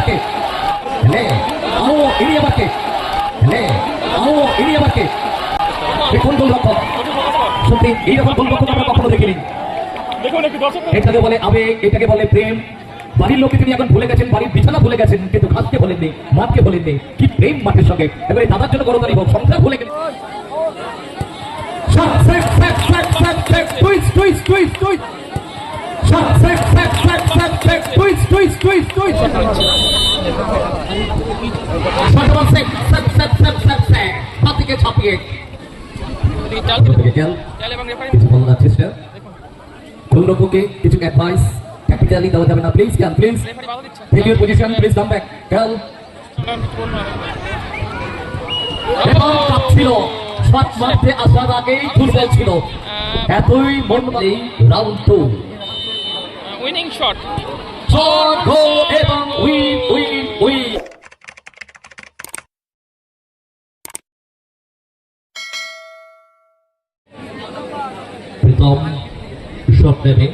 বারকে হেলে আও এড়িয়ে বারকে হেলে আও এড়িয়ে বারকে দেখুন গোলরক্ষক সত্যি এইরকম গোলরক্ষক আমরা কখনো এটাকে বলে আবেগ এটাকে বলে প্রেম। বাড়ির লোককে তিনি এখন ভুলে গেছেন বাড়ির বিছানা ভুলে গেছেন কিন্তু ঘাসকে ভুলেননি মাঠকে ভুলেননি কি প্রেম মাঠের সঙ্গে। এবারে দাদার জন্য করতালি হোক সংসার ভুলে গেলেন Shot, set, set. ছাপিয়ে। গোলরক্ষককে কিছু অ্যাডভাইস দেওয়া যাবে না। Please can please position please come back না এবং ছিল শট মারতে আসার আগেই ফুটবল ছিল। এতই মন round two winning shot shot goal এবং win win win Pritam shot নেবে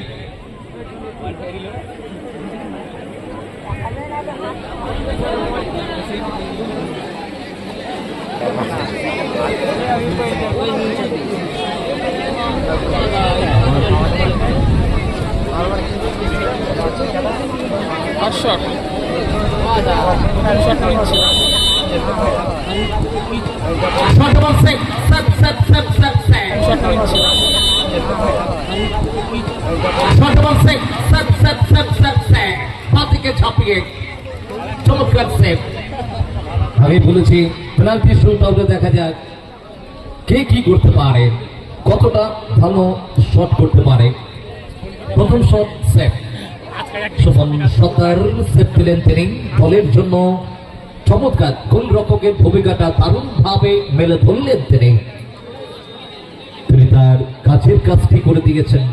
আমি বলেছি পেনাল্টি শুট আউটে দেখা যাক কে কি করতে পারে কতটা ভালো শট করতে পারে। প্রথম shot save Suman Sattar save দিলেন তিনি বলের জন্য। চমৎকার ভূমিকাটা মেলে ধরলেন তিনি। তার কাজটি করে দিয়েছেন।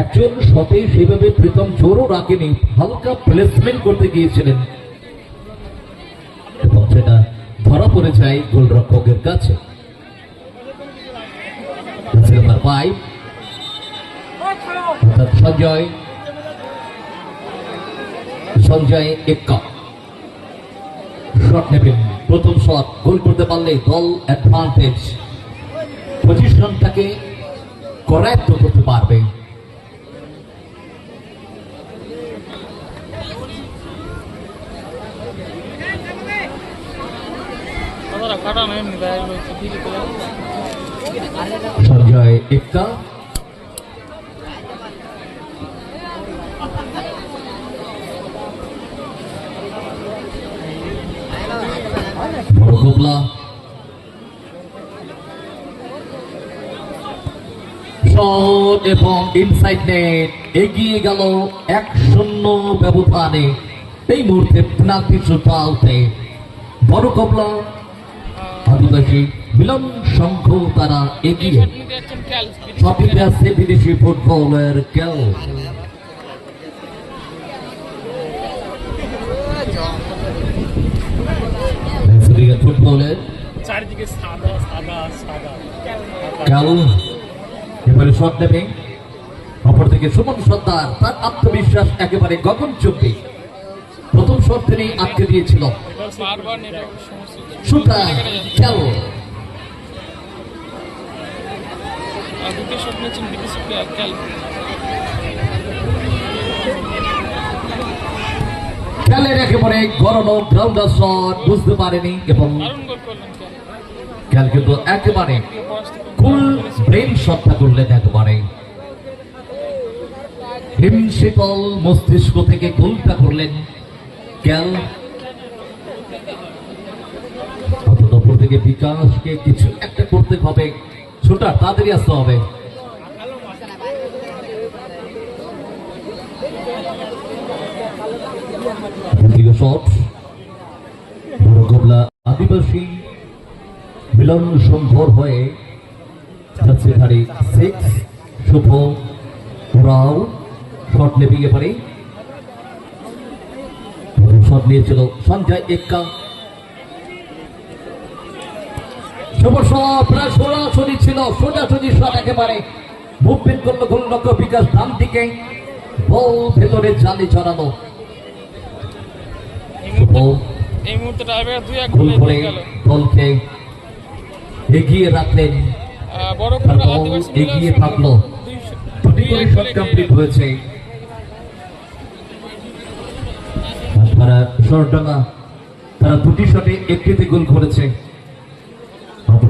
একজন সেভাবে প্রীতম জোরও রাখেনি, হালকা প্লেসমেন্ট করতে গিয়েছিলেন। যায় গোলরক্ষকের কাছে। সঞ্জয়। শট নেবেন। প্রথম শট গোল করতে পারলে দল অ্যাডভান্টেজ পজিশনটাকে করায়ত্ত করতে পারবে। শট এবং ইনসাইড নেট এগিয়ে গেল এক শূন্য ব্যবধানে। এই মুহূর্তে পেনাল্টি শুট আউটে বড় কবলা আদিবাসী মিলন সংঘ তারা এগিয়ে। শট নিতে যাচ্ছেন ক্যাল সবইতে আছে বিদেশি ফুটবলের কেউ ফুটবলের চারিদিকে সাদা সাদা সাদা। কেউ এবারে শট নেবে। অপরদিকে সুমন সর্দার তার আত্মবিশ্বাস একেবারে গগনচুম্বী প্রথম শট তিনি আটকে দিয়েছিল। ক্যাল খেলের একেবারে গড়ানো গ্রাউন্ডার শট বুঝতে পারেনি এবং খেল। কিন্তু একেবারে ফুল ব্রেন শটটা করলেন একেবারে। হিম শীতল মস্তিষ্ক থেকে গোলটা করলেন ক্যাল থেকে বিকাশকে কিছু একটা করতে হবে। ছোটা, তাড়াতাড়ি আসতে হবে। আদিবাসী মিলন সংঘর হয়ে যাচ্ছে ধারে সিক্স শুভ রাও, শট নেপিং এ পারে। শট নিয়েছিল সঞ্জয় এক্কা। শুভসমা প্রায় সরাসরি ছিল সোজাসুজি শট একেবারে। মুভমেন্ট করল গোলরক্ষক বিকাশ ডান দিকে বল ভেতরে জালি চড়ানো এই মুহূর্তে বল এই মুহূর্তে টাইব্রেকার দুই এক গোলে করে গেল। দলকে এগিয়ে রাখলেন। বড় করে এগিয়ে থাকল। দুটি দুই শট কমপ্লিট হয়েছে। তারা শর্টডাঙ্গা তারা দুটি শটে একটিতে গোল করেছে।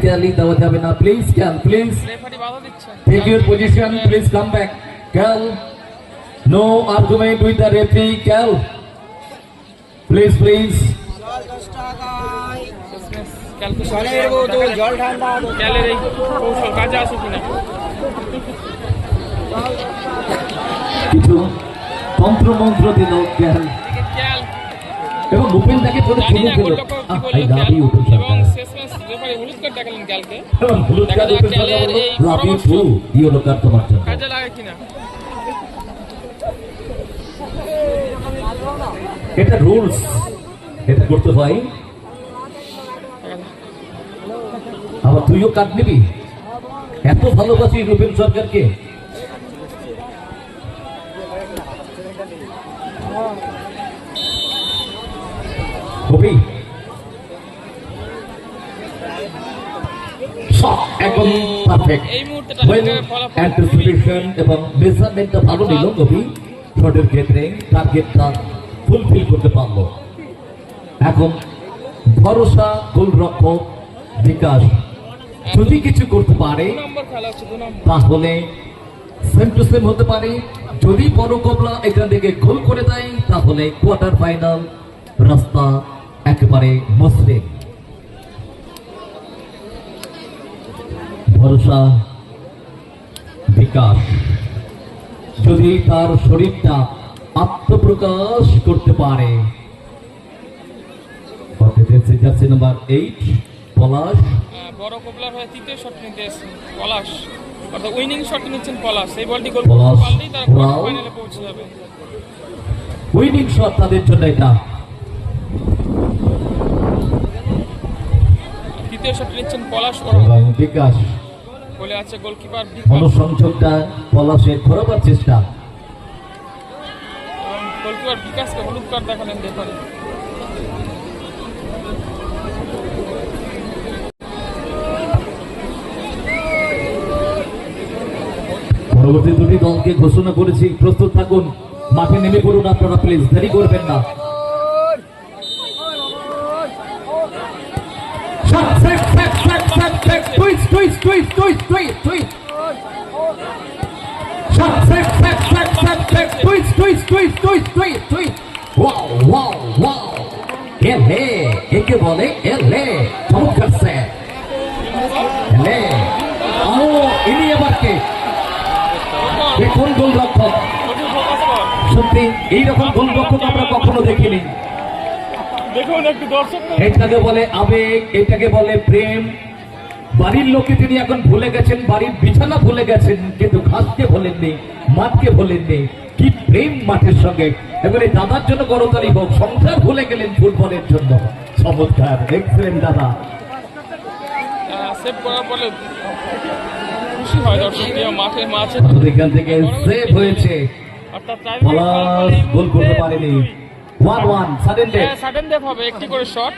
ট্যাকটিক্যালি দেওয়া যাবে না please call please Take your position, please come back. Cal, no argument with the referee, Cal. Please, please. জল ঠান্ডা কৌশল কাজে আসে কিনা কিছু তন্ত্রমন্ত্র দিল ক্যাল এবং ভূপেন তাকে না করল গোলরক্ষক কি আই লাভ ইউ রেফারি হলুদ কার্ড দেখালেন কার্ড দেখা যাক এই পরামর্শ। ইয়েলো কার্ড তোমার জন্য। কাজে লাগে কিনা? এটা রুলস। এটা করতে হয়। আবার তুইও কার্ড নিবি। এত ভালোবাসি রুবেন সরকারকে। কবি একদম পারফেক্ট এই মুহূর্তে ওয়েল অ্যান্টিসিপেশন এবং মেজারমেন্টটা ভালো নিল কবি। শটের ক্ষেত্রে টার্গেটটা ফুলফিল করতে পারল। এখন ভরসা গোলরক্ষক বিকাশ যদি কিছু করতে পারে তাহলে সেম টু সেম হতে পারে। যদি বড় কবলা এখান থেকে গোল করে দেয় তাহলে কোয়ার্টার ফাইনাল রাস্তা একেবারে মসৃণ ভরসা বিকাশ। যদি তার শরীরটা আত্মপ্রকাশ করতে পারে জার্সি নাম্বার এইট পলাশ। আহ, বড় কোবলার হয়ে তৃতীয় শট নিতে পলাশ। অর্থাৎ উইনিং শট নিচ্ছেন পলাশ। এই বলটি গোল পলাশ, করতে পারলেই তারা ফাইনালে পৌঁছে যাবে। উইনিং শট তাদের জন্য এটা। তৃতীয় শট নিচ্ছেন পলাশ বিকাশ। বলে আছে গোলকিপার মনসংযোগটা পলাশের ঘোরাবার চেষ্টা। গোলকিপার বিকাশকে হলুদ কার্ড দেখালেন রেফারি পরবর্তী দুটি দলকে ঘোষণা করেছি প্রস্তুত থাকুন। মাঠে নেমে পড়ুন আপনারা প্লিজ দেরি করবেন না Shot, set, set, set, set, set. Twist, twist, twist, twist, twist. Shot, set, set, set, set, set. Twist, twist, twist, twist, twist, twist. Wow, wow, wow. এলে একে বলে এলে চমৎকার স্যার এলে ও ইনি এবার কে দেখুন গোলরক্ষক সত্যি এইরকম গোলরক্ষক আমরা কখনো দেখিনি দেখুন একটু দর্শক এটাকে বলে আবেগ এটাকে বলে প্রেম বাড়ির লোকে তিনি এখন ভুলে গেছেন বাড়ির বিছানা ভুলে গেছেন কিন্তু ঘাসকে ভোলেননি মাঠকে ভোলেননি। কি প্রেম মাঠের সঙ্গে। এবারে দাদার জন্য করতালি হোক সংসার ভুলে গেলেন ফুটবলের জন্য। চমৎকার এক্সেলেন্ট দাদা। সেভ করার ফলে খুশি হয় মাঠে মাঝে অর্থাৎ এখান থেকে সেভ হয়েছে। পলাশ গোল করতে পারেনি। One one sudden death sudden death হবে একটি করে শট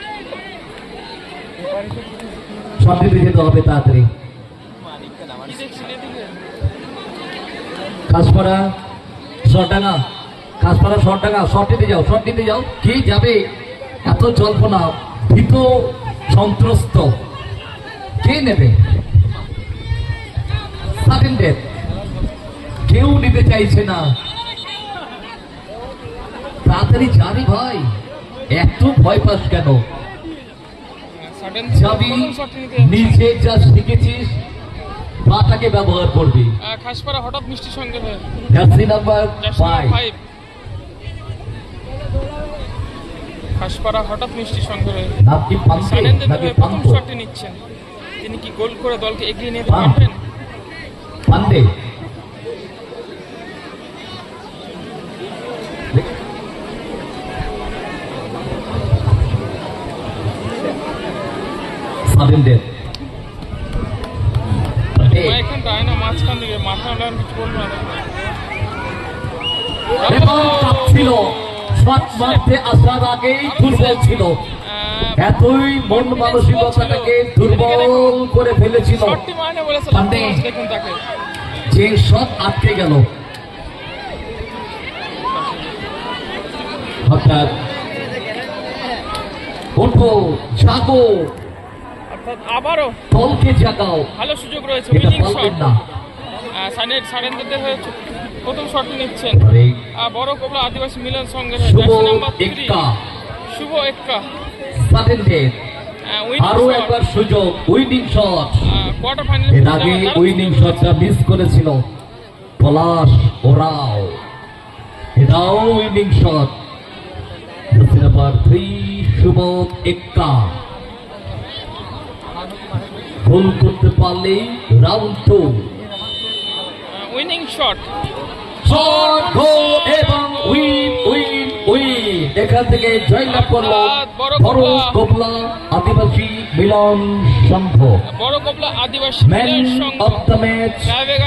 দিতে যেতে হবে তাড়াতাড়ি। কি দেখছি এদিকে কাজপাড়া শর্টাঙ্গা কাজপাড়া শর্টাঙ্গা শর্ট দিতে যাও শর্ট দিতে যাও। কি যাবে? এত জল্পনা, ভীত, সন্ত্রস্ত। কে নেবে? সাডেন কেউ নিতে চাইছে না। তাড়াতাড়ি যাবি ভাই। এত ভয় পাস কেন? যাবি নিজে যা শিখেছিস পাটাকে ব্যবহার করবি। খাসপাড়া হঠাৎ মিষ্টি সঙ্গে জার্সি নাম্বার ফাইভ খাসপাড়া হঠাৎ মিষ্টি সঙ্গে সানেন্দ্র দেবে প্রথম শটটি নিচ্ছেন। তিনি কি গোল করে দলকে এগিয়ে নিতে পারবেন না এবং কাঁপছিল শট মারতে আসার আগেই দুর্বল ছিল। এতই মন মানসিকতাটাকে দুর্বল করে ফেলেছিল। শটটি বলেছিলাম পান্ডে। দেখুন তাকে। যে শট আটকে গেল। হঠাৎ ওঠো জাগো। অর্থাৎ আবারও ভালো সুযোগ রয়েছে উইনিং শট সানের সারেন্দ্রদের হয়ে প্রথম শটটি নিচ্ছেন। বড় কবলা আদিবাসী মিলন সঙ্গে নাম্বার থ্রি শুভ এক্কা। সাতেনদের আরও একবার সুযোগ উইনিং শট কোয়ার্টার ফাইনাল এর আগে উইনিং শটটা মিস করেছিল পলাশ ওরাও। এটাও winning shot number three Shubh Ekka. Goal করতে পারলেই round two winning shot shot goal এবং উইন উইন উইন এখান থেকে জয়লাভ করল বড় আদিবাসী মিলন সংঘ। বড় Adivasi man Milan Sangha. Of the match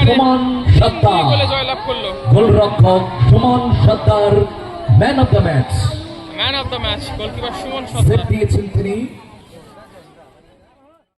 Suman Sattar জয়লাভ করল। গোলরক্ষক Suman Sattar man of the match man of the match goalkeeper Suman Sattar দিয়েছেন তিনি।